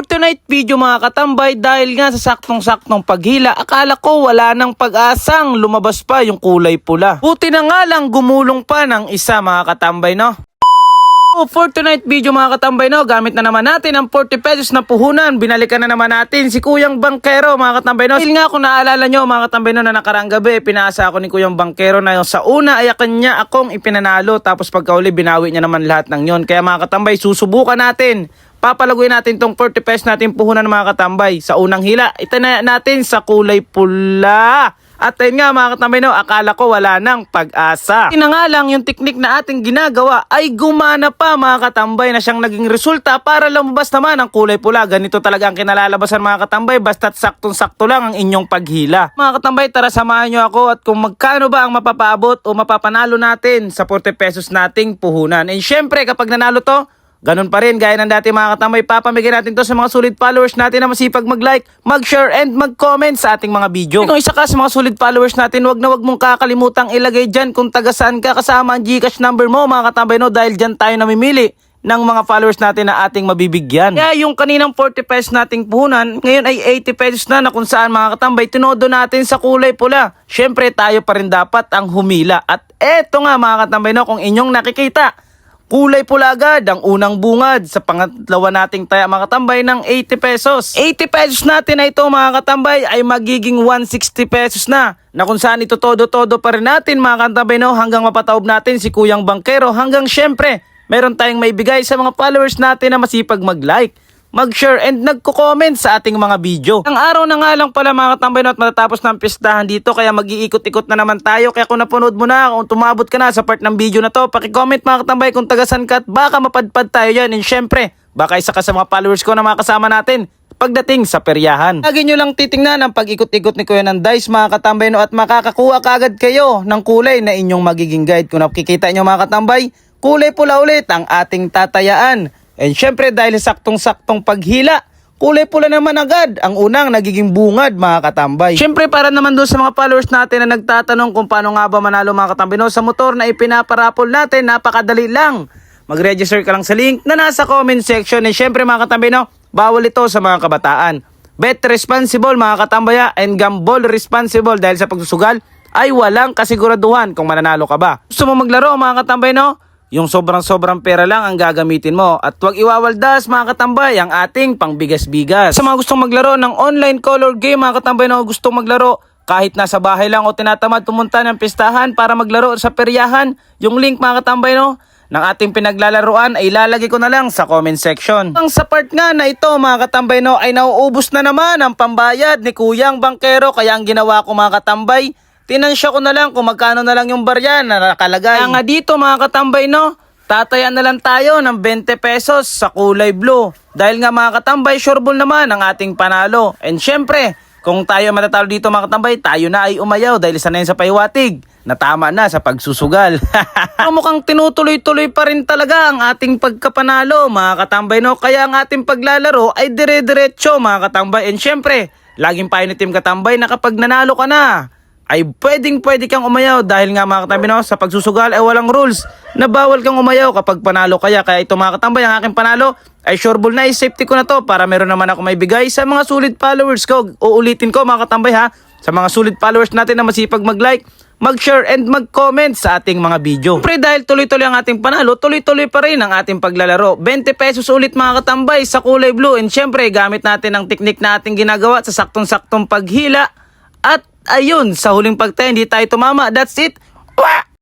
for tonight video mga katambay dahil nga sa saktong-saktong paghila, akala ko wala nang pag-asang lumabas pa yung kulay pula. Buti na nga lang gumulong pa ng isa mga katambay no. Oh, for tonight video mga katambay no, gamit na naman natin ang 40 pesos na puhunan. Binalikan na naman natin si Kuyang Bangkero mga katambay no. Dahil nga kung naalala nyo mga katambay no na nakarang gabi, pinasa ako ni Kuyang Bangkero na yung sa una ay kanya akong ipinanalo tapos pagkauli binawi niya naman lahat ng yon. Kaya mga katambay susubukan natin. Papalaguin natin tong 40 pesos natin puhunan ng mga katambay. Sa unang hila, itanaya natin sa kulay pula. At ayun nga mga katambay no, akala ko wala nang pag-asa. Ina nga lang yung teknik na ating ginagawa ay gumana pa mga katambay na siyang naging resulta para lumabas naman ang kulay pula. Ganito talaga ang kinalalabasan mga katambay basta't saktong-sakto lang ang inyong paghila. Mga katambay tara samahan nyo ako at kung magkano ba ang mapapaabot o mapapanalo natin sa 40 pesos nating puhunan. And syempre kapag nanalo to, Ganun pa rin, gaya ng dati mga katambay, papamigay natin to sa mga solid followers natin na masipag mag-like, mag-share, and mag-comment sa ating mga video. Kung isa ka sa mga solid followers natin, wag na wag mong kakalimutang ilagay dyan kung taga saan ka kasama ang Gcash number mo mga katambay no, dahil dyan tayo namimili ng mga followers natin na ating mabibigyan. Kaya yung kaninang 40 pesos nating puhunan, ngayon ay 80 pesos na na kung saan mga katambay, tinodo natin sa kulay pula. Syempre tayo pa rin dapat ang humila. At eto nga mga katambay no, kung inyong nakikita, Kulay pula agad ang unang bungad sa pangatlawa nating taya mga katambay ng 80 pesos. 80 pesos natin na ito mga katambay ay magiging 160 pesos na. Na kung saan ito todo-todo pa rin natin mga katambay no hanggang mapataob natin si Kuyang Bangkero hanggang syempre meron tayong may bigay sa mga followers natin na masipag mag-like mag-share and nagko-comment sa ating mga video. Ang araw na nga lang pala mga katambay at matatapos ng pistahan dito kaya mag-iikot-ikot na naman tayo kaya kung napanood mo na kung tumabot ka na sa part ng video na to paki-comment mga katambay kung tagasan ka at baka mapadpad tayo yan and syempre baka isa ka sa mga followers ko na mga kasama natin pagdating sa peryahan. Lagi nyo lang titingnan ang pag-ikot-ikot ni Kuya ng Dice mga katambay at makakakuha kagad kayo ng kulay na inyong magiging guide. Kung nakikita nyo mga katambay, kulay pula ulit ang ating tatayaan. And syempre dahil saktong-saktong paghila, kulay pula naman agad ang unang nagiging bungad mga katambay. Syempre para naman doon sa mga followers natin na nagtatanong kung paano nga ba manalo mga katambay no, sa motor na ipinaparapol natin, napakadali lang. Mag-register ka lang sa link na nasa comment section. And syempre mga katambay no, bawal ito sa mga kabataan. Bet responsible mga katambaya and gamble responsible dahil sa pagsusugal ay walang kasiguraduhan kung mananalo ka ba. Gusto mo maglaro mga katambay no? Yung sobrang-sobrang pera lang ang gagamitin mo. At huwag iwawaldas mga katambay ang ating pangbigas-bigas. Sa mga gustong maglaro ng online color game mga katambay na gustong maglaro, kahit nasa bahay lang o tinatamad pumunta ng pistahan para maglaro sa peryahan, yung link mga katambay no, ng ating pinaglalaruan ay ilalagay ko na lang sa comment section. Ang sa part nga na ito mga katambay no ay nauubos na naman ang pambayad ni Kuyang Bangkero kaya ang ginawa ko mga katambay Tinansya ko na lang kung magkano na lang yung barya na nakalagay. Kaya nga dito mga katambay no, tataya na lang tayo ng 20 pesos sa kulay blue. Dahil nga mga katambay, sureball naman ang ating panalo. And syempre, kung tayo matatalo dito mga katambay, tayo na ay umayaw dahil isa na yun sa pahiwatig na tama na sa pagsusugal. Ang mukhang tinutuloy-tuloy pa rin talaga ang ating pagkapanalo mga katambay no. Kaya ang ating paglalaro ay dire-diretso mga katambay. And syempre, laging payo ni Team Katambay na kapag nanalo ka na, ay pwedeng pwede kang umayaw dahil nga mga katambi no, sa pagsusugal ay walang rules na bawal kang umayaw kapag panalo kaya kaya ito mga katambay ang aking panalo ay sureball na safety ko na to para meron naman ako may bigay sa mga sulit followers ko uulitin ko mga katambay ha sa mga sulit followers natin na masipag mag-like mag-share and mag-comment sa ating mga video. Siyempre dahil tuloy-tuloy ang ating panalo, tuloy-tuloy pa rin ang ating paglalaro. 20 pesos ulit mga katambay sa kulay blue and syempre gamit natin ang teknik na ating ginagawa sa saktong-saktong paghila at ayun, sa huling pagtayo, hindi tayo tumama. That's it. Wah!